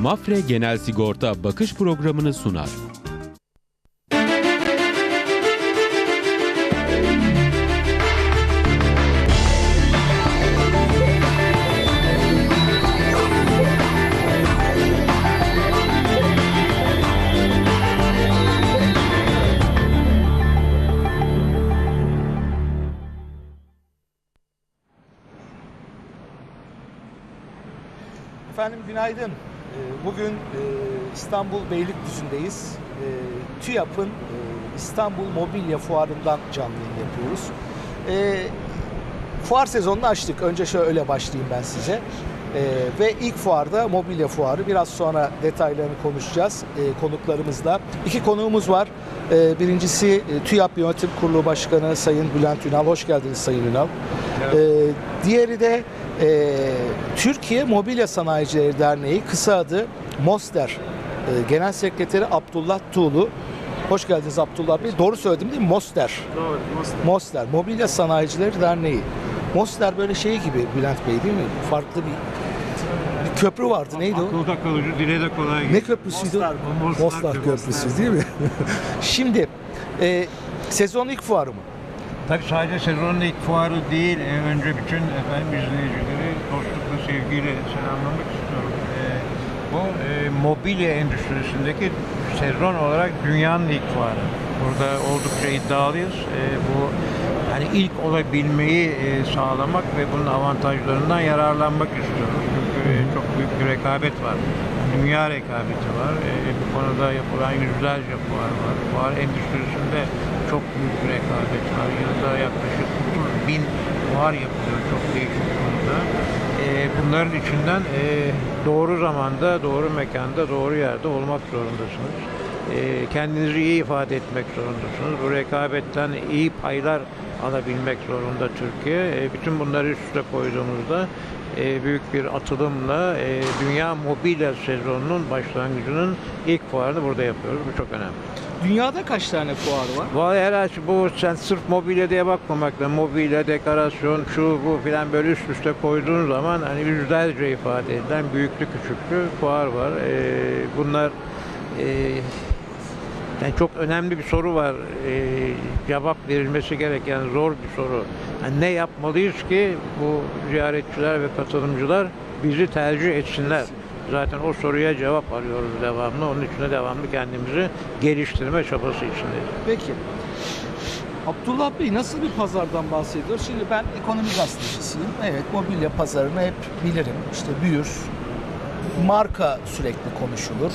Mafre Genel Sigorta Bakış Programı'nı sunar. Efendim günaydın. Bugün e, İstanbul Beylikdüzü'ndeyiz. Ee, TÜYAP'ın e, İstanbul Mobilya Fuarı'ndan canlı yayın yapıyoruz. Ee, Fuar sezonunu açtık. Önce şöyle başlayayım ben size. Ee, Ve ilk fuarda mobilya fuarı. Biraz sonra detaylarını konuşacağız e, konuklarımızla. İki konuğumuz var. Ee, Birincisi e, TÜYAP Yönetim Kurulu Başkanı Sayın Bülent Ünal. Hoş geldiniz Sayın Ünal. Ee, diğeri de e, Türkiye Mobilya Sanayicileri Derneği kısa adı MOSDER e, Genel Sekreteri Abdullah Tuğlu. Hoş geldiniz Abdullah Bey. Doğru söyledim değil mi? MOSDER. Doğru. Mostar. MOSDER Mobilya Sanayicileri Derneği. MOSDER böyle şey gibi Bülent Bey değil mi? Farklı bir köprü vardı. Neydi o? Akılda kalıcı, dile de kolay. Ne köprüsüydü? Mostar, Mostar Mostar Köprüsü değil mi? Şimdi e, sezon ilk fuarı mı? Tabii sadece sezonun ilk fuarı değil. e, önce bütün efendim izleyicileri dostlukla, sevgiyle selamlamak istiyorum. E, bu e, mobilya endüstrisindeki sezon olarak dünyanın ilk fuarı. Burada oldukça iddialıyız. E, bu hani ilk olabilmeyi e, sağlamak ve bunun avantajlarından yararlanmak istiyoruz. Çünkü e, çok büyük bir rekabet var. Dünya rekabeti var. E, bu konuda yapılan yüzlerce fuar var. Fuar endüstrisinde çok büyük bir rekabet var. Yılda yaklaşık 30 bin fuar yapılıyor çok değişik konuda. E, bunların içinden e, doğru zamanda, doğru mekanda, doğru yerde olmak zorundasınız. E, kendinizi iyi ifade etmek zorundasınız. Bu rekabetten iyi paylar alabilmek zorunda Türkiye. E, bütün bunları üst üste koyduğumuzda e, büyük bir atılımla e, Dünya Mobilya Sezonunun başlangıcının ilk fuarını burada yapıyoruz. Bu çok önemli. Dünyada kaç tane fuar var? Vallahi herhalde bu sen sırf mobilya diye bakmamakla mobilya, dekorasyon, şu bu filan böyle üst üste koyduğun zaman hani yüzlerce ifade edilen büyüklü küçüklü fuar var. Ee, bunlar e, yani çok önemli bir soru var. Ee, cevap verilmesi gereken zor bir soru. Yani ne yapmalıyız ki bu ziyaretçiler ve katılımcılar bizi tercih etsinler? Zaten o soruya cevap arıyoruz devamlı. Onun için de devamlı kendimizi geliştirme çabası içindeyiz. Peki. Abdullah Bey nasıl bir pazardan bahsediyor? Şimdi ben ekonomi gazetecisiyim. Evet mobilya pazarını hep bilirim. İşte büyür. Marka sürekli konuşulur.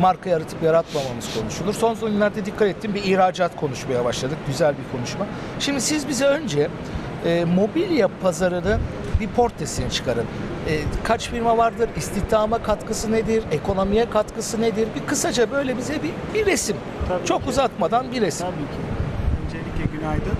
Marka yaratıp yaratmamamız konuşulur. Son zamanlarda dikkat ettim bir ihracat konuşmaya başladık. Güzel bir konuşma. Şimdi siz bize önce e, mobilya pazarının bir portresini çıkarın. E, kaç firma vardır? İstihdama katkısı nedir? Ekonomiye katkısı nedir? Bir kısaca böyle bize bir, bir resim. Tabii Çok ki. uzatmadan bir resim. Tabii ki. Öncelikle günaydın.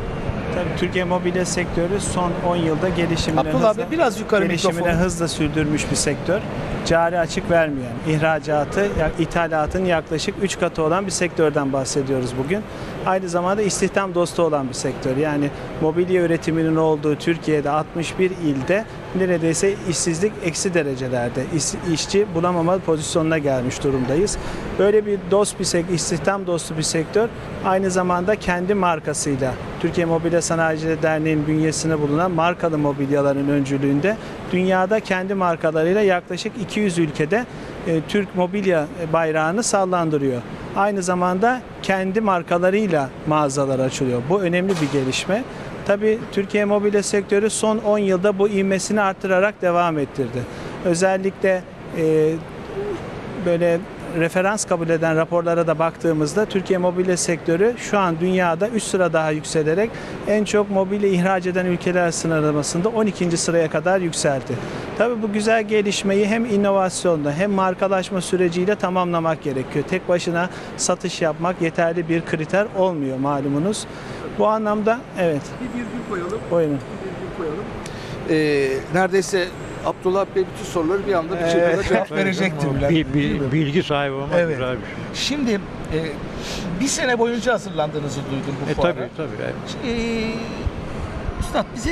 Tabii Türkiye mobilya sektörü son 10 yılda gelişimini Abdullah hızla, Bey biraz yukarı mikrofonu. hızla sürdürmüş bir sektör. Cari açık vermeyen, ihracatı, ithalatın yaklaşık 3 katı olan bir sektörden bahsediyoruz bugün. Aynı zamanda istihdam dostu olan bir sektör. Yani mobilya üretiminin olduğu Türkiye'de 61 ilde neredeyse işsizlik eksi derecelerde. İş- işçi bulamama pozisyonuna gelmiş durumdayız. Böyle bir dost bir sektör, istihdam dostu bir sektör aynı zamanda kendi markasıyla Türkiye Mobilya Sanayicileri Derneği'nin bünyesinde bulunan markalı mobilyaların öncülüğünde dünyada kendi markalarıyla yaklaşık 200 ülkede e, Türk mobilya bayrağını sallandırıyor. Aynı zamanda kendi markalarıyla mağazalar açılıyor. Bu önemli bir gelişme. Tabii Türkiye mobilya sektörü son 10 yılda bu ivmesini arttırarak devam ettirdi. Özellikle e, böyle referans kabul eden raporlara da baktığımızda Türkiye mobilya sektörü şu an dünyada 3 sıra daha yükselerek en çok mobilya ihraç eden ülkeler sıralamasında 12. sıraya kadar yükseldi. Tabii bu güzel gelişmeyi hem inovasyonla hem markalaşma süreciyle tamamlamak gerekiyor. Tek başına satış yapmak yeterli bir kriter olmuyor malumunuz. Bu anlamda evet Bir virgül koyalım. buyurun. virgül koyalım. Ee, neredeyse Abdullah Bey bütün soruları bir anda bir Evet. cevap verecekti. Bülent Bey, Bil- değil bil- mi? bilgi sahibi olmak Evet. güzel bir şey. Şimdi e, bir sene boyunca hazırlandığınızı duydum bu E fuara. tabii tabii. evet. Ee, Üstad bize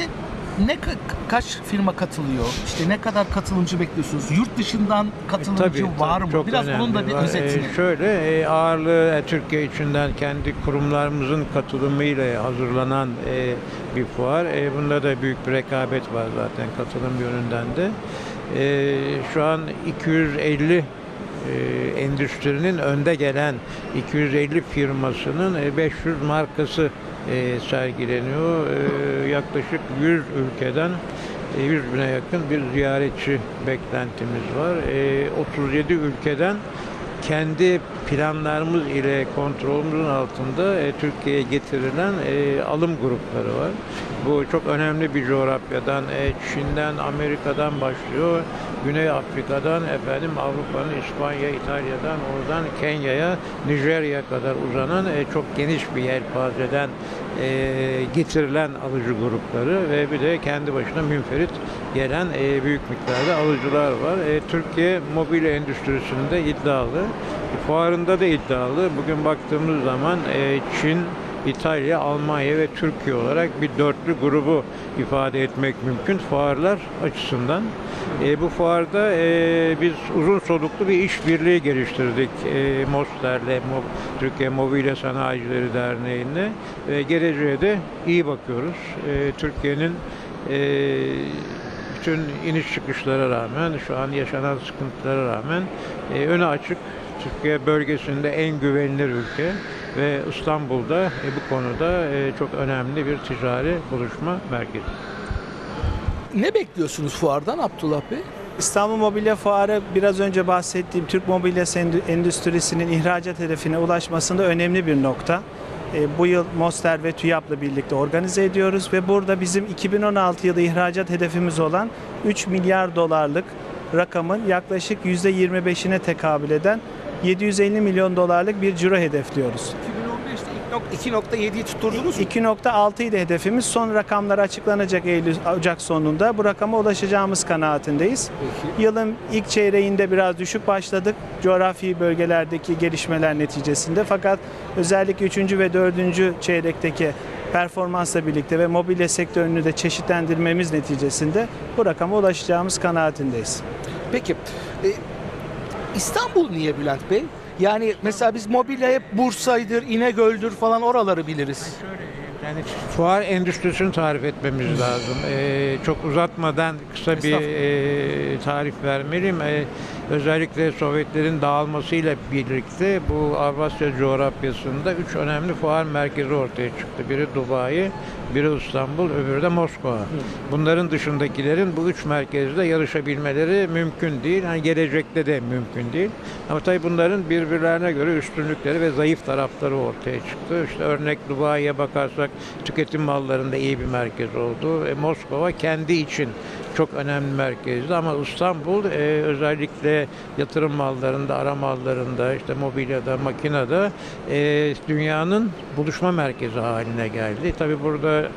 ne ka- kaç firma katılıyor? İşte ne kadar katılımcı bekliyorsunuz? Yurt dışından katılımcı Tabii, var mı? çok Biraz önemli onun da bir var. özetini. Ee, şöyle e, ağırlığı e, Türkiye içinden kendi kurumlarımızın katılımıyla hazırlanan e, bir fuar. E, bunda da büyük bir rekabet var zaten katılım yönünden de. E, şu an 250 e, endüstrinin önde gelen 250 firmasının e, 500 markası e, sergileniyor. E, yaklaşık 100 ülkeden e, 100 bine yakın bir ziyaretçi beklentimiz var. E, 37 ülkeden kendi planlarımız ile kontrolümüzün altında e, Türkiye'ye getirilen e, alım grupları var. Bu çok önemli bir coğrafyadan, e, Çin'den, Amerika'dan başlıyor. Güney Afrika'dan, efendim Avrupa'nın İspanya, İtalya'dan, oradan Kenya'ya, Nijerya'ya kadar uzanan e, çok geniş bir yelpazeden e, getirilen alıcı grupları ve bir de kendi başına münferit gelen e, büyük miktarda alıcılar var. E, Türkiye mobilya endüstrisinde iddialı. Fuarında da iddialı. Bugün baktığımız zaman e, Çin, İtalya, Almanya ve Türkiye olarak bir dörtlü grubu ifade etmek mümkün fuarlar açısından. E, bu fuarda e, biz uzun soluklu bir işbirliği geliştirdik e, MOSTER'le, Mo- Türkiye Mobilya Sanayicileri Derneği'nde ve geleceğe de iyi bakıyoruz. E, Türkiye'nin e, bütün iniş çıkışlara rağmen, şu an yaşanan sıkıntılara rağmen e, önü açık. Türkiye bölgesinde en güvenilir ülke ve İstanbul'da e, bu konuda e, çok önemli bir ticari buluşma merkezi. Ne bekliyorsunuz fuardan Abdullah Bey? İstanbul Mobilya Fuarı biraz önce bahsettiğim Türk mobilya endü- endüstrisinin ihracat hedefine ulaşmasında önemli bir nokta. E, Bu yıl Moster ve TÜYAP'la birlikte organize ediyoruz ve burada bizim 2016 yılı ihracat hedefimiz olan 3 milyar dolarlık rakamın yaklaşık %25'ine tekabül eden 750 milyon dolarlık bir ciro hedefliyoruz. 2015'te 2.7'yi tutturdunuz mu? 2.6 idi hedefimiz. Son rakamlar açıklanacak Eylül Ocak sonunda. Bu rakama ulaşacağımız kanaatindeyiz. Peki. Yılın ilk çeyreğinde biraz düşük başladık coğrafi bölgelerdeki gelişmeler neticesinde. Fakat özellikle 3. ve 4. çeyrekteki performansla birlikte ve mobilya sektörünü de çeşitlendirmemiz neticesinde bu rakama ulaşacağımız kanaatindeyiz. Peki. e, İstanbul niye Bülent Bey? Yani mesela biz mobilya hep Bursa'ydır, İnegöl'dür falan oraları biliriz. Yani fuar endüstrisini tarif etmemiz lazım. Ee, çok uzatmadan kısa bir e, tarif vermeliyim. Ee, özellikle Sovyetlerin dağılmasıyla birlikte bu Avrasya coğrafyasında üç önemli fuar merkezi ortaya çıktı. Biri Dubai, biri İstanbul, öbürü de Moskova. Bunların dışındakilerin bu üç merkezde yarışabilmeleri mümkün değil. Yani gelecekte de mümkün değil. Ama tabii bunların birbirlerine göre üstünlükleri ve zayıf tarafları ortaya çıktı. İşte örnek Dubai'ye bakarsak tüketim mallarında iyi bir merkez oldu. E, Moskova kendi için çok önemli merkezdi ama İstanbul e, özellikle yatırım mallarında, ara mallarında, işte mobilyada, makinede e, dünyanın buluşma merkezi haline geldi. Tabii burada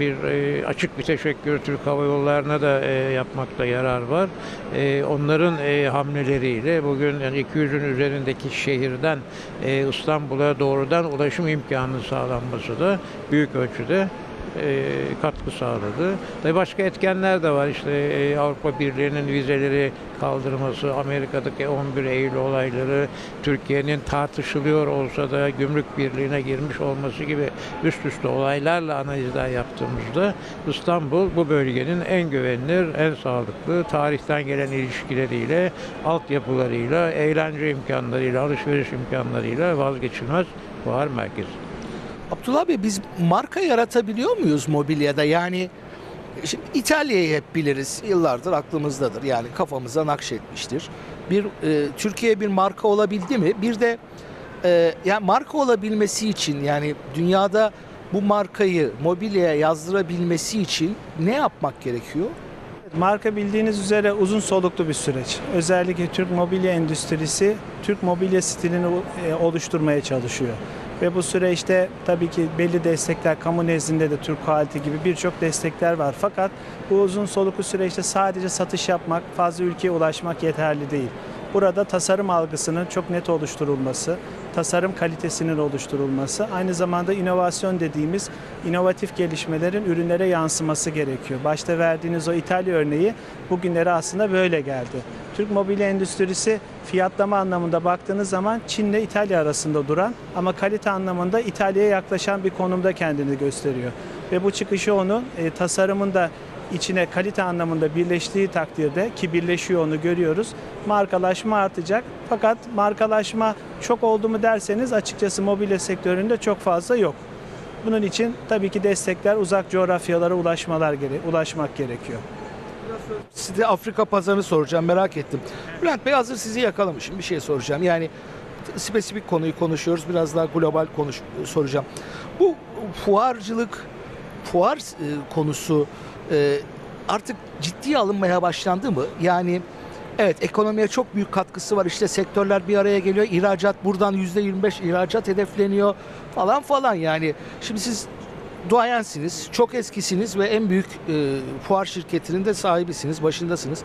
bir e, açık bir teşekkür Türk Hava Yolları'na da e, yapmakta yarar var. E, onların hamleleriyle bugün yani 200'ün üzerindeki şehirden İstanbul'a doğrudan ulaşım imkanı sağlanması da büyük ölçüde e, katkı sağladı. Tabii başka etkenler de var. İşte e, Avrupa Birliği'nin vizeleri kaldırması, Amerika'daki 11 Eylül olayları, Türkiye'nin tartışılıyor olsa da gümrük birliğine girmiş olması gibi üst üste olaylarla analizler yaptığımızda İstanbul bu bölgenin en güvenilir, en sağlıklı, tarihten gelen ilişkileriyle, altyapılarıyla, eğlence imkanlarıyla, alışveriş imkanlarıyla vazgeçilmez fuar merkezi. Abdullah Bey biz marka yaratabiliyor muyuz mobilyada? Yani şimdi İtalya'yı hep biliriz. Yıllardır aklımızdadır. Yani kafamıza nakşetmiştir. Bir e, Türkiye bir marka olabildi mi? Bir de e, yani marka olabilmesi için yani dünyada bu markayı mobilyaya yazdırabilmesi için ne yapmak gerekiyor? Marka bildiğiniz üzere uzun soluklu bir süreç. Özellikle Türk mobilya endüstrisi Türk mobilya stilini e, oluşturmaya çalışıyor. Ve bu süreçte tabii ki belli destekler, kamu nezdinde de Türk Quality gibi birçok destekler var. Fakat bu uzun soluklu süreçte sadece satış yapmak, fazla ülkeye ulaşmak yeterli değil. Burada tasarım algısının çok net oluşturulması, tasarım kalitesinin oluşturulması, aynı zamanda inovasyon dediğimiz inovatif gelişmelerin ürünlere yansıması gerekiyor. Başta verdiğiniz o İtalya örneği bugünlere aslında böyle geldi. Türk mobilya endüstrisi fiyatlama anlamında baktığınız zaman Çin ile İtalya arasında duran ama kalite anlamında İtalya'ya yaklaşan bir konumda kendini gösteriyor. Ve bu çıkışı onu e, tasarımında içine kalite anlamında birleştiği takdirde ki birleşiyor onu görüyoruz. Markalaşma artacak. Fakat markalaşma çok oldu mu derseniz açıkçası mobilya sektöründe çok fazla yok. Bunun için tabii ki destekler uzak coğrafyalara ulaşmalar gere ulaşmak gerekiyor. Size Afrika pazarını soracağım merak ettim. Bülent Bey hazır sizi yakalamışım bir şey soracağım. Yani spesifik konuyu konuşuyoruz biraz daha global konuş soracağım. Bu fuarcılık, fuar e, konusu e, artık ciddiye alınmaya başlandı mı? Yani evet ekonomiye çok büyük katkısı var. İşte sektörler bir araya geliyor. İhracat buradan %25 ihracat hedefleniyor falan falan yani. Şimdi siz duayensiniz, çok eskisiniz ve en büyük e, fuar şirketinin de sahibisiniz, başındasınız.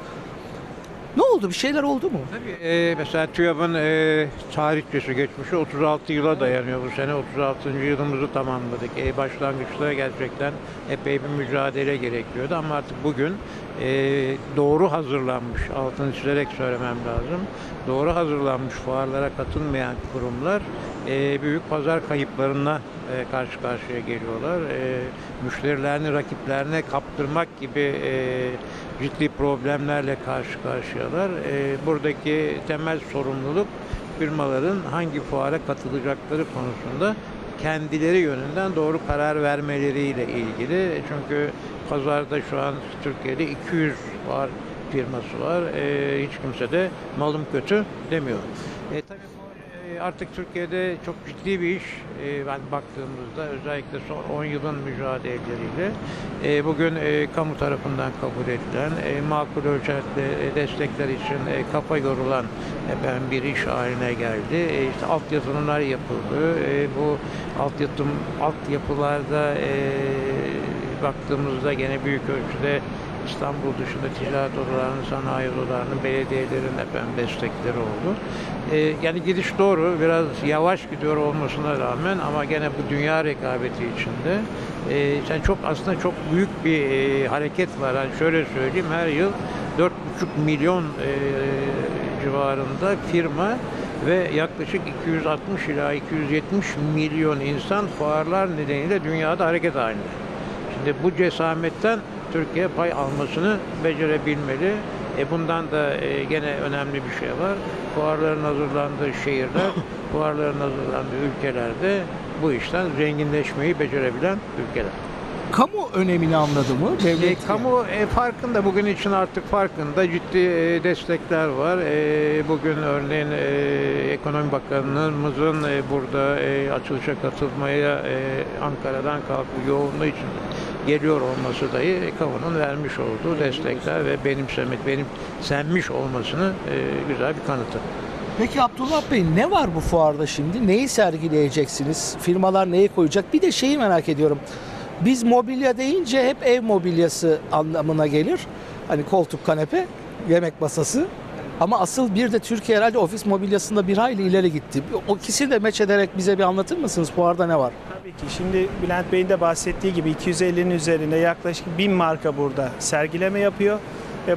Ne oldu? Bir şeyler oldu mu? Tabii e, mesela TÜYAP'ın e, tarihçesi geçmişi 36 yıla dayanıyor bu sene. 36. yılımızı tamamladık. E, başlangıçta gerçekten epey bir mücadele gerekiyordu ama artık bugün e, doğru hazırlanmış, altını çizerek söylemem lazım. Doğru hazırlanmış fuarlara katılmayan kurumlar e, büyük pazar kayıplarına e, karşı karşıya geliyorlar. E, müşterilerini rakiplerine kaptırmak gibi e, ciddi problemlerle karşı karşıyalar. E, buradaki temel sorumluluk firmaların hangi fuara katılacakları konusunda kendileri yönünden doğru karar vermeleriyle ilgili. Çünkü pazarda şu an Türkiye'de 200 fuar firması var. E, hiç kimse de malım kötü demiyor. E, tabii artık Türkiye'de çok ciddi bir iş. E, ben baktığımızda özellikle son 10 yılın mücadeleleriyle e, bugün e, kamu tarafından kabul edilen makul ölçekli e, destekler için kafa yorulan efendim, bir iş haline geldi. İşte altyapılar yapıldı. Bu altyapı altyapılarda e, baktığımızda gene büyük ölçüde İstanbul dışında ticaret odalarının, sanayi odalarının, belediyelerin efendim destekleri oldu. Ee, yani gidiş doğru, biraz yavaş gidiyor olmasına rağmen ama gene bu dünya rekabeti içinde e, sen çok aslında çok büyük bir e, hareket var. Yani şöyle söyleyeyim, her yıl 4,5 milyon e, civarında firma ve yaklaşık 260 ila 270 milyon insan fuarlar nedeniyle dünyada hareket halinde. Şimdi bu cesametten Türkiye pay almasını becerebilmeli. E bundan da e, gene önemli bir şey var. Fuarların hazırlandığı şehirler, fuarların hazırlandığı ülkelerde bu işten zenginleşmeyi becerebilen ülkeler. Kamu önemini anladı mı? E, Devlet kamu e, farkında, bugün için artık farkında ciddi e, destekler var. E, bugün örneğin e, Ekonomi Bakanımızın e, burada e, açılışa katılmaya e, Ankara'dan kalkıp yoğunluğu için geliyor olması dahi kamunun vermiş olduğu destekler ve benimsemek, benimsenmiş olmasını e, güzel bir kanıtı. Peki Abdullah Bey ne var bu fuarda şimdi? Neyi sergileyeceksiniz? Firmalar neyi koyacak? Bir de şeyi merak ediyorum. Biz mobilya deyince hep ev mobilyası anlamına gelir. Hani koltuk, kanepe, yemek masası. Ama asıl bir de Türkiye herhalde ofis mobilyasında bir hayli ileri gitti. O ikisini de meç ederek bize bir anlatır mısınız? Fuarda ne var? Tabii ki. Şimdi Bülent Bey'in de bahsettiği gibi 250'nin üzerinde yaklaşık 1000 marka burada sergileme yapıyor.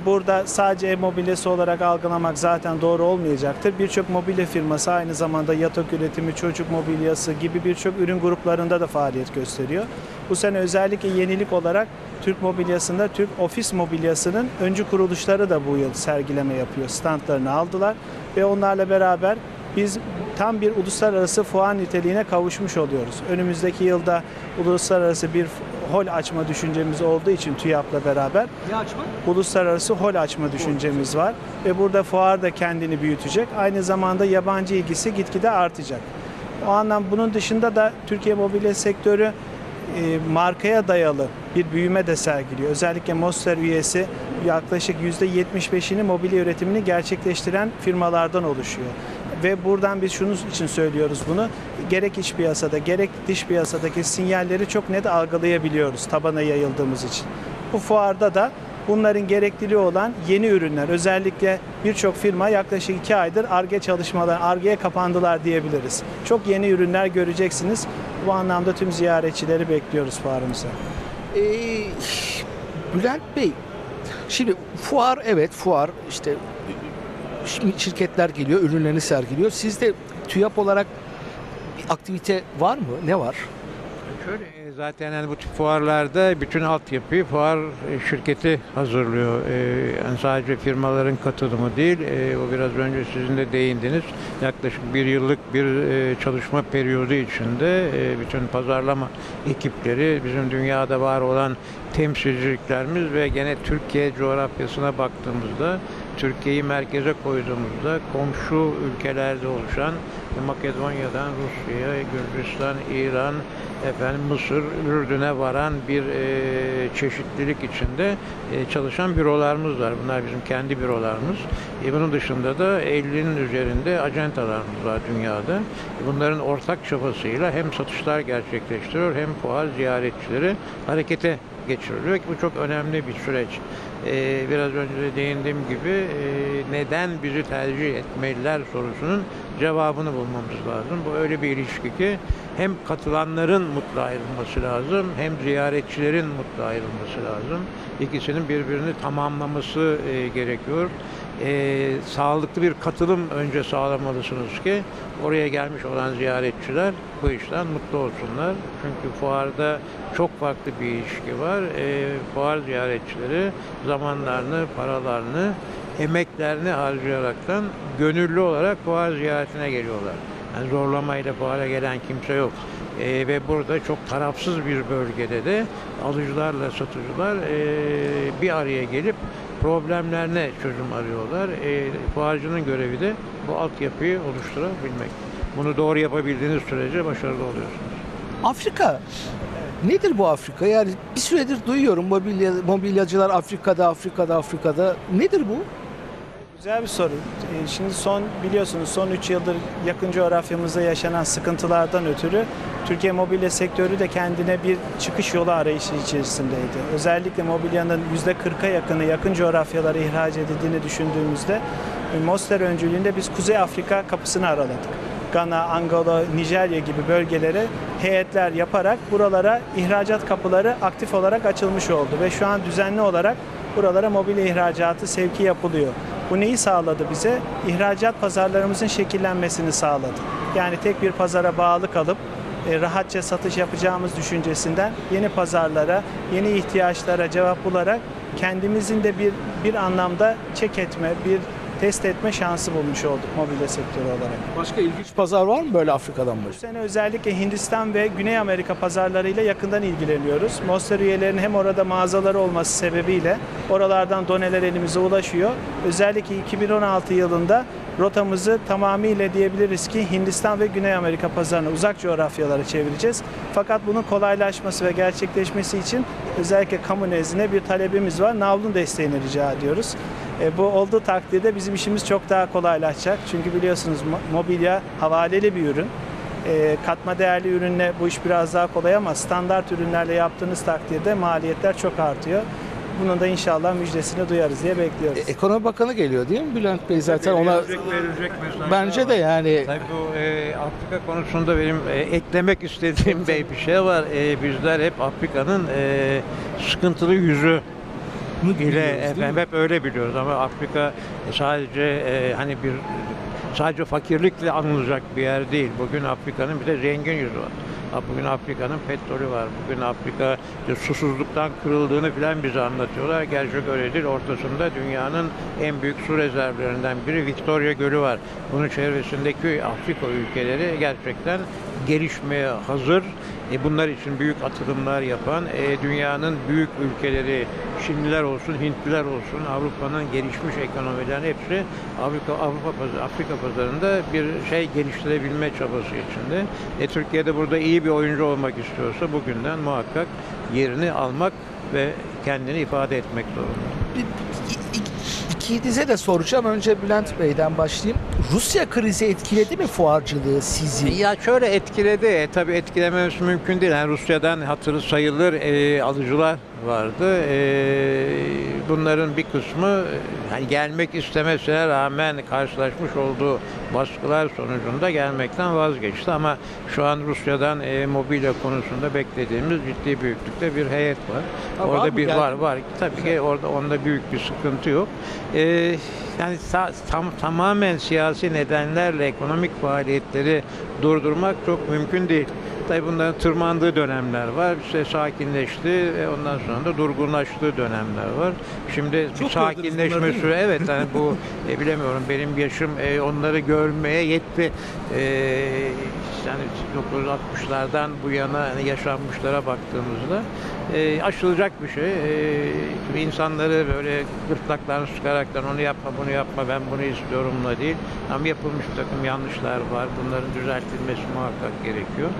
Burada sadece ev mobilyası olarak algılamak zaten doğru olmayacaktır. Birçok mobilya firması aynı zamanda yatak üretimi, çocuk mobilyası gibi birçok ürün gruplarında da faaliyet gösteriyor. Bu sene özellikle yenilik olarak Türk mobilyasında Türk ofis mobilyasının öncü kuruluşları da bu yıl sergileme yapıyor. Standlarını aldılar ve onlarla beraber biz tam bir uluslararası fuar niteliğine kavuşmuş oluyoruz. Önümüzdeki yılda uluslararası bir hol açma düşüncemiz olduğu için TÜYAP'la beraber Ne açmak? uluslararası hol açma düşüncemiz var ve burada fuar da kendini büyütecek. Aynı zamanda yabancı ilgisi gitgide artacak. O anlam bunun dışında da Türkiye mobilya sektörü e, markaya dayalı bir büyüme de sergiliyor. Özellikle Monster üyesi yaklaşık %75'ini mobilya üretimini gerçekleştiren firmalardan oluşuyor. Ve buradan biz şunu için söylüyoruz bunu. Gerek iç piyasada gerek dış piyasadaki sinyalleri çok net algılayabiliyoruz tabana yayıldığımız için. Bu fuarda da bunların gerekliliği olan yeni ürünler. Özellikle birçok firma yaklaşık iki aydır ARGE çalışmaları, ARGE'ye kapandılar diyebiliriz. Çok yeni ürünler göreceksiniz. Bu anlamda tüm ziyaretçileri bekliyoruz fuarımıza. Ee, Bülent Bey, şimdi fuar evet fuar işte şirketler geliyor, ürünlerini sergiliyor. Sizde TÜYAP olarak bir aktivite var mı? Ne var? Şöyle e, zaten hani bu tip fuarlarda bütün altyapıyı fuar e, şirketi hazırlıyor. E, Yani sadece firmaların katılımı değil, o biraz önce sizin de değindiniz. Yaklaşık bir yıllık bir çalışma periyodu içinde bütün pazarlama ekipleri, bizim dünyada var olan temsilciliklerimiz ve gene Türkiye coğrafyasına baktığımızda Türkiye'yi merkeze koyduğumuzda komşu ülkelerde oluşan Makedonya'dan Rusya'ya, Gürcistan, İran, efendim Mısır, Ürdün'e varan bir e, çeşitlilik içinde e, çalışan bürolarımız var. Bunlar bizim kendi bürolarımız. E, bunun dışında da 50'nin üzerinde acentalarımız var dünyada. E, bunların ortak çabasıyla hem satışlar gerçekleştiriyor hem fuar ziyaretçileri harekete geçiriliyor bu çok önemli bir süreç. E, biraz önce de değindiğim gibi e, neden bizi tercih etmeliler sorusunun cevabını bulmamız lazım. Bu öyle bir ilişki ki hem katılanların mutlu ayrılması lazım hem ziyaretçilerin mutlu ayrılması lazım. İkisinin birbirini tamamlaması e, gerekiyor. E, sağlıklı bir katılım önce sağlamalısınız ki oraya gelmiş olan ziyaretçiler bu işten mutlu olsunlar. Çünkü fuarda çok farklı bir ilişki var. E, fuar ziyaretçileri zamanlarını, paralarını, emeklerini harcayaraktan gönüllü olarak fuar ziyaretine geliyorlar. Yani zorlamayla fuara gelen kimse yok. E, ve burada çok tarafsız bir bölgede de alıcılarla satıcılar e, bir araya gelip problemlerine çözüm arıyorlar. E, fuarcının görevi de bu altyapıyı oluşturabilmek. Bunu doğru yapabildiğiniz sürece başarılı oluyorsunuz. Afrika Nedir bu Afrika? Yani bir süredir duyuyorum mobilya, mobilyacılar Afrika'da, Afrika'da, Afrika'da. Nedir bu? Güzel bir soru. Ee, Şimdi son biliyorsunuz son 3 yıldır yakın coğrafyamızda yaşanan sıkıntılardan ötürü Türkiye mobilya sektörü de kendine bir çıkış yolu arayışı içerisindeydi. Özellikle mobilyanın %40'a yakını yakın coğrafyalara ihraç edildiğini düşündüğümüzde e, Monster öncülüğünde biz Kuzey Afrika kapısını araladık. Gana, Angola, Nijerya gibi bölgelere heyetler yaparak buralara ihracat kapıları aktif olarak açılmış oldu ve şu an düzenli olarak buralara mobilya ihracatı sevki yapılıyor. Bu neyi sağladı bize? İhracat pazarlarımızın şekillenmesini sağladı. Yani tek bir pazara bağlı kalıp rahatça satış yapacağımız düşüncesinden yeni pazarlara, yeni ihtiyaçlara cevap bularak kendimizin de bir bir anlamda çek etme, bir test etme şansı bulmuş olduk mobilya sektörü olarak. Başka ilginç pazar var mı böyle Afrika'dan Bu başka? sene özellikle Hindistan ve Güney Amerika pazarlarıyla yakından ilgileniyoruz. Monster üyelerinin hem orada mağazaları olması sebebiyle oralardan doneler elimize ulaşıyor. Özellikle 2016 yılında rotamızı tamamıyla diyebiliriz ki Hindistan ve Güney Amerika pazarına uzak coğrafyalara çevireceğiz. Fakat bunun kolaylaşması ve gerçekleşmesi için özellikle kamu nezdinde bir talebimiz var. Navlun desteğini rica ediyoruz. E, bu olduğu takdirde bizim işimiz çok daha kolaylaşacak. Çünkü biliyorsunuz mo- mobilya havaleli bir ürün. E, katma değerli ürünle bu iş biraz daha kolay ama standart ürünlerle yaptığınız takdirde maliyetler çok artıyor. Bunun da inşallah müjdesini duyarız diye bekliyoruz. E, Ekonomi Bakanı geliyor değil mi Bülent Bey zaten ona Verilecek, verilecek mesajlar bence var. de yani Tabii bu e, Afrika konusunda benim e, eklemek istediğim bey bir şey var. E, bizler hep Afrika'nın e, sıkıntılı yüzü ile efendim hep öyle biliyoruz ama Afrika sadece e, hani bir sadece fakirlikle anılacak bir yer değil. Bugün Afrika'nın bir de zengin yüzü var. Bugün Afrika'nın petrolü var. Bugün Afrika susuzluktan kırıldığını filan bize anlatıyorlar. Gerçek öyle değil. Ortasında dünyanın en büyük su rezervlerinden biri Victoria Gölü var. Bunun çevresindeki Afrika ülkeleri gerçekten gelişmeye hazır. E, bunlar için büyük atılımlar yapan e, dünyanın büyük ülkeleri, Çinliler olsun, Hintliler olsun, Avrupa'nın gelişmiş ekonomilerin hepsi Avrupa Avrupa Afrika pazarında bir şey geliştirebilme çabası içinde. E, Türkiye'de burada iyi bir oyuncu olmak istiyorsa bugünden muhakkak yerini almak ve kendini ifade etmek zorunda. İkinize de soracağım. Önce Bülent Bey'den başlayayım. Rusya krizi etkiledi mi fuarcılığı sizi? Ya şöyle etkiledi. E, tabii etkilememesi mümkün değil. Yani Rusya'dan hatırı sayılır e, alıcılar vardı. Ee, bunların bir kısmı gelmek istemesine rağmen karşılaşmış olduğu baskılar sonucunda gelmekten vazgeçti. Ama şu an Rusya'dan e, mobilya konusunda beklediğimiz ciddi büyüklükte bir heyet var. Ha, orada bir Geldi var var. Tabii ki orada onda büyük bir sıkıntı yok. Ee, yani tam tamamen siyasi nedenlerle ekonomik faaliyetleri durdurmak çok mümkün değil. Tabii bunların tırmandığı dönemler var. İşte sakinleşti ve ondan sonra da durgunlaştığı dönemler var. Şimdi Çok sakinleşme süre evet yani bu e, bilemiyorum benim yaşım e, onları görmeye yetti. E, yani 1960'lardan bu yana hani yaşanmışlara baktığımızda e, aşılacak bir şey. E, insanları böyle gırtlaklarını sıkaraktan onu yapma bunu yapma ben bunu istiyorumla değil. Ama yapılmış takım yanlışlar var. Bunların düzeltilmesi muhakkak gerekiyor.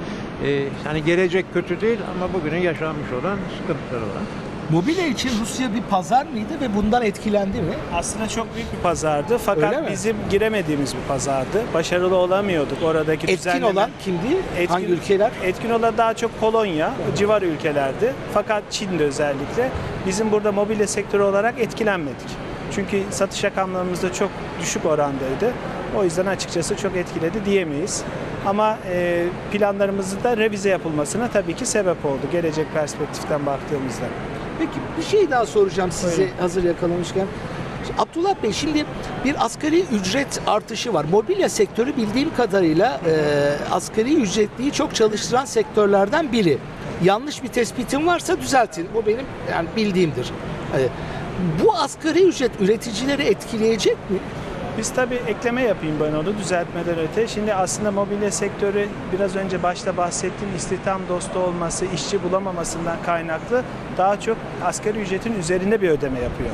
E, yani gelecek kötü değil ama bugünün yaşanmış olan sıkıntıları var. Mobilya için Rusya bir pazar mıydı ve bundan etkilendi mi? Aslında çok büyük bir pazardı fakat bizim giremediğimiz bir pazardı. Başarılı olamıyorduk oradaki Etkin düzenleme- olan kimdi? Etkin- Hangi ülkeler? Etkin olan daha çok Polonya, civar ülkelerdi. Fakat Çin'de özellikle bizim burada mobilya sektörü olarak etkilenmedik. Çünkü satış rakamlarımız da çok düşük orandaydı. O yüzden açıkçası çok etkiledi diyemeyiz. Ama e, planlarımızın da revize yapılmasına tabii ki sebep oldu gelecek perspektiften baktığımızda. Peki bir şey daha soracağım size Buyurun. hazır yakalamışken. Abdullah Bey şimdi bir asgari ücret artışı var. Mobilya sektörü bildiğim kadarıyla e, asgari ücretliyi çok çalıştıran sektörlerden biri. Yanlış bir tespitim varsa düzeltin. Bu benim yani bildiğimdir. E, bu asgari ücret üreticileri etkileyecek mi? Biz tabii ekleme yapayım ben onu düzeltmeden öte. Şimdi aslında mobilya sektörü biraz önce başta bahsettiğim istihdam dostu olması, işçi bulamamasından kaynaklı daha çok asgari ücretin üzerinde bir ödeme yapıyor.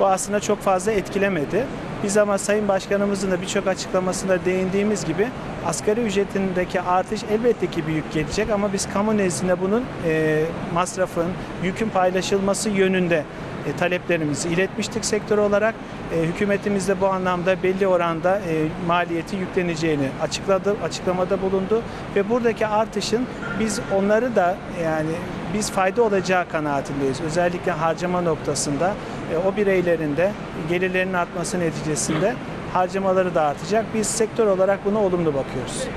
Bu aslında çok fazla etkilemedi. Biz ama Sayın Başkanımızın da birçok açıklamasında değindiğimiz gibi asgari ücretindeki artış elbette ki büyük gelecek ama biz kamu nezdinde bunun e, masrafın, yükün paylaşılması yönünde e, taleplerimizi iletmiştik sektör olarak. E, hükümetimiz de bu anlamda belli oranda e, maliyeti yükleneceğini açıkladı, açıklamada bulundu ve buradaki artışın biz onları da yani biz fayda olacağı kanaatindeyiz. Özellikle harcama noktasında e, o bireylerin de gelirlerinin artması neticesinde harcamaları da artacak. Biz sektör olarak buna olumlu bakıyoruz.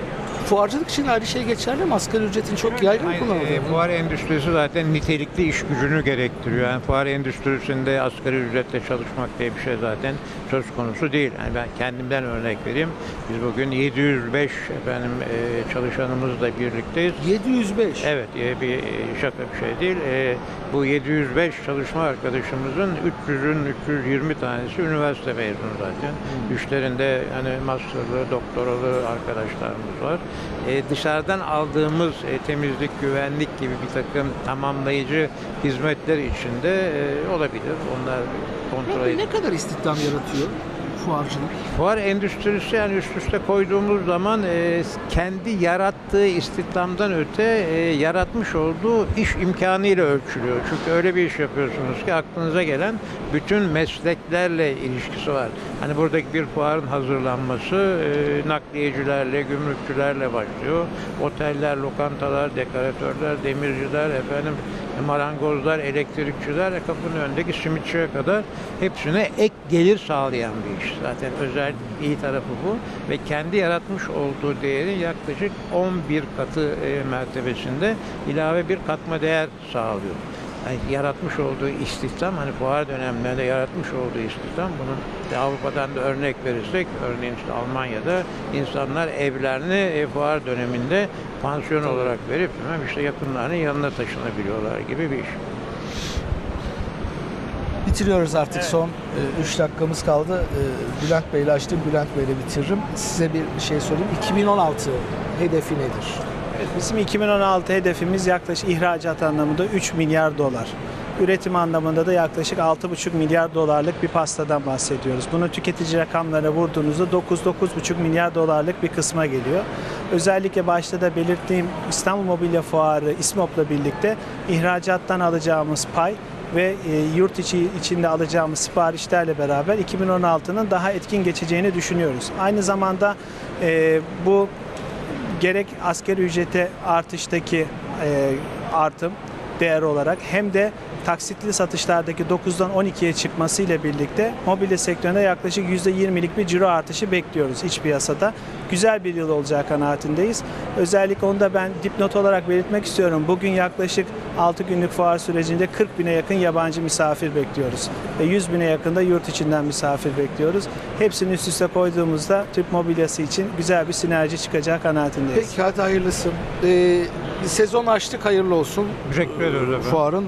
Fuarcılık için aynı şey geçerli mi? Asgari ücretin çok yaygın Hayır, kullanıldığı. e, fuar endüstrisi zaten nitelikli iş gücünü gerektiriyor. Yani fuar endüstrisinde asgari ücretle çalışmak diye bir şey zaten söz konusu değil. Yani ben kendimden örnek vereyim. Biz bugün 705 efendim e, çalışanımızla birlikteyiz. 705. Evet, e, bir e, şaka bir şey değil. E, bu 705 çalışma arkadaşımızın 300'ün 320 tanesi üniversite mezunu zaten. Üçlerinde hani masterlı, doktoralı arkadaşlarımız var. E, dışarıdan aldığımız e, temizlik, güvenlik gibi bir takım tamamlayıcı hizmetler içinde e, olabilir. Onlar kontrol Ne kadar istihdam yaratıyor fuarcılık? Fuar endüstrisi yani üst üste koyduğumuz zaman e, kendi yarattığı istihdamdan öte e, yaratmış olduğu iş imkanıyla ölçülüyor. Çünkü öyle bir iş yapıyorsunuz ki aklınıza gelen bütün mesleklerle ilişkisi var. Hani buradaki bir fuarın hazırlanması e, nakliyecilerle, gümrükçülerle başlıyor. Oteller, lokantalar, dekoratörler, demirciler, efendim marangozlar, elektrikçiler, kapının önündeki simitçiye kadar hepsine ek gelir sağlayan bir iş. Zaten özel iyi tarafı bu ve kendi yaratmış olduğu değerin yaklaşık 11 katı e, mertebesinde ilave bir katma değer sağlıyor. Yani yaratmış olduğu istihdam, hani fuar dönemlerinde yaratmış olduğu istihdam, bunun Avrupa'dan da örnek verirsek, örneğin işte Almanya'da insanlar evlerini e, fuar döneminde pansiyon olarak verip işte yakınlarının yanına taşınabiliyorlar gibi bir iş. Bitiriyoruz artık Evet. son 3 dakikamız kaldı. E, Bülent Bey'le açtım. Bülent Bey'le bitiririm. Size bir şey sorayım. 2016 hedefi nedir? Bizim 2016 hedefimiz yaklaşık ihracat anlamında 3 milyar dolar. Üretim anlamında da yaklaşık 6,5 milyar dolarlık bir pastadan bahsediyoruz. Bunu tüketici rakamlara vurduğunuzda 9-9,5 milyar dolarlık bir kısma geliyor. Özellikle başta da belirttiğim İstanbul Mobilya Fuarı İSMOP'la birlikte ihracattan alacağımız pay ve e, yurt içi içinde alacağımız siparişlerle beraber 2016'nın daha etkin geçeceğini düşünüyoruz. Aynı zamanda e, bu gerek asgari ücrete artıştaki e, artım değer olarak hem de taksitli satışlardaki 9'dan 12'ye çıkması ile birlikte mobilya sektöründe yaklaşık %20'lik bir ciro artışı bekliyoruz iç piyasada. Güzel bir yıl olacağı kanaatindeyiz. Özellikle onu da ben dipnot olarak belirtmek istiyorum. Bugün yaklaşık 6 günlük fuar sürecinde 40 bine yakın yabancı misafir bekliyoruz. Ve 100 bine yakın da yurt içinden misafir bekliyoruz. Hepsini üst üste koyduğumuzda Türk mobilyası için güzel bir sinerji çıkacağı kanaatindeyiz. Peki hadi hayırlısı. Ee, sezon açtık hayırlı olsun. Teşekkür ediyoruz efendim. Fuarın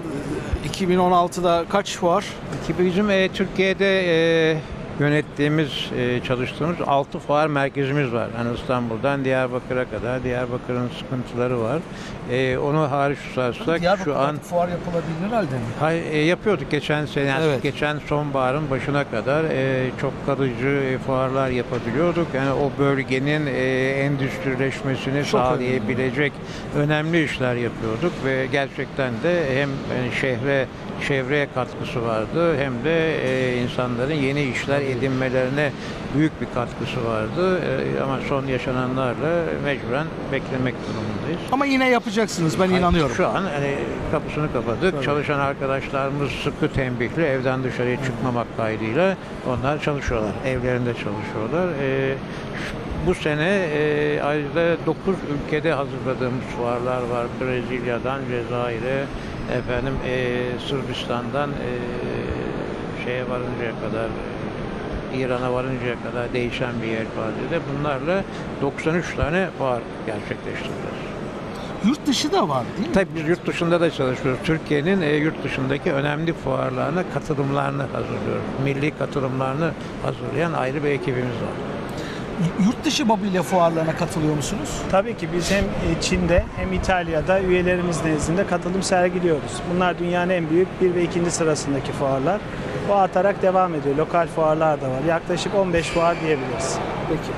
2016'da kaç fuar? Bizim e, Türkiye'de e, yönettiğimiz, e, çalıştığımız 6 fuar merkezimiz var. Hani İstanbul'dan Diyarbakır'a kadar. Diyarbakır'ın sıkıntıları var. E, onu hariç tutarsak şu an fuar yapılabilir herhalde mi? Hay, e, yapıyorduk geçen sene, yani Evet. geçen sonbaharın başına kadar e, çok kalıcı e, fuarlar yapabiliyorduk. Yani o bölgenin e, endüstrileşmesini Çok sağlayabilecek önemli işler yapıyorduk ve gerçekten de hem yani şehre çevreye katkısı vardı hem de e, insanların yeni işler edinmelerine büyük bir katkısı vardı. E, ama son yaşananlarla mecburen beklemek durumundayız. Ama yine yapacaksınız ben inanıyorum. Şu an hani kapısını kapadık. Tabii. Çalışan arkadaşlarımız sıkı tembihli evden dışarıya çıkmamak kaydıyla onlar çalışıyorlar. Evlerinde çalışıyorlar. Ee, şu- bu sene e, ayrıca 9 ülkede hazırladığımız fuarlar var. Brezilya'dan Cezayir'e, efendim e, Sırbistan'dan e, şeye varıncaya kadar e, İran'a varıncaya kadar değişen bir yelpazede bunlarla 93 tane fuar gerçekleştireceğiz. Yurt dışı da var değil mi? Tabii biz yurt dışında da çalışıyoruz. Türkiye'nin e, yurt dışındaki önemli fuarlarına, katılımlarını hazırlıyoruz. Milli katılımlarını hazırlayan ayrı bir ekibimiz var. Yurt dışı mobilya fuarlarına katılıyor musunuz? Tabii ki biz hem e, Çin'de hem İtalya'da üyelerimiz nezdinde katılım sergiliyoruz. Bunlar dünyanın en büyük bir ve ikinci sırasındaki fuarlar. Bu artarak devam ediyor. Lokal fuarlar da var. Yaklaşık 15 fuar diyebiliriz. Peki.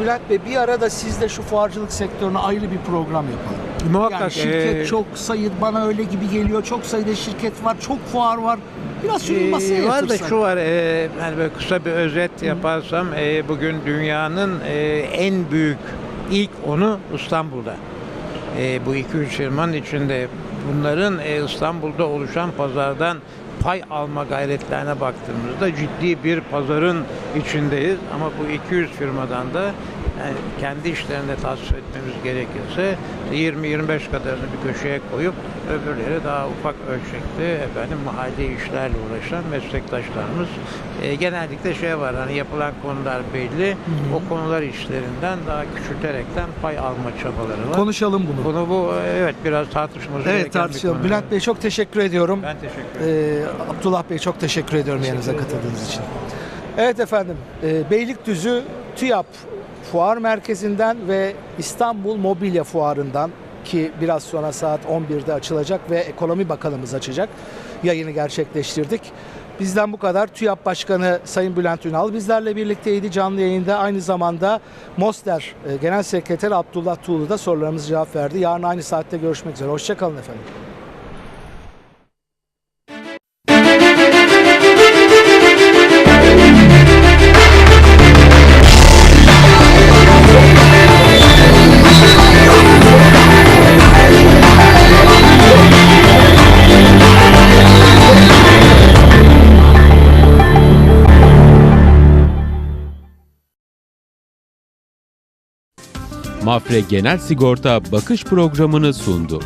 Bülent Bey bir arada siz de şu fuarcılık sektörüne ayrı bir program yapalım. Muhakkak Yani şirket e, çok sayı bana öyle gibi geliyor. Çok sayıda şirket var, çok fuar var. Biraz şunu e, masaya var da şu var, e, yani böyle kısa bir özet yaparsam e, bugün dünyanın e, en büyük ilk onu İstanbul'da. E, bu iki üç firmanın içinde bunların e, İstanbul'da oluşan pazardan pay alma gayretlerine baktığımızda ciddi bir pazarın içindeyiz. Ama bu 200 firmadan da yani kendi işlerinde tasvip etmemiz gerekirse 20-25 kadarını bir köşeye koyup öbürleri daha ufak ölçekte efendim mahalli işlerle uğraşan meslektaşlarımız E, genellikle şey var hani yapılan konular belli o konular işlerinden daha küçülterekten pay alma çabaları var. Konuşalım bunu. Bunu bu evet biraz tartışmamız Evet tartışalım. Bülent Bey çok teşekkür ediyorum. Ben teşekkür ederim. Ee, Abdullah Bey çok teşekkür ediyorum yanınıza katıldığınız için. Evet efendim, e, Beylikdüzü TÜYAP Fuar Merkezi'nden ve İstanbul Mobilya Fuarı'ndan ki biraz sonra saat 11'de açılacak ve Ekonomi Bakanımız açacak. Yayını gerçekleştirdik. Bizden bu kadar. TÜYAP Başkanı Sayın Bülent Ünal bizlerle birlikteydi canlı yayında. Aynı zamanda Moster e, Genel Sekreteri Abdullah Tuğlu da sorularımıza cevap verdi. Yarın aynı saatte görüşmek üzere. Hoşçakalın efendim. Mafre Genel Sigorta bakış programını sundu.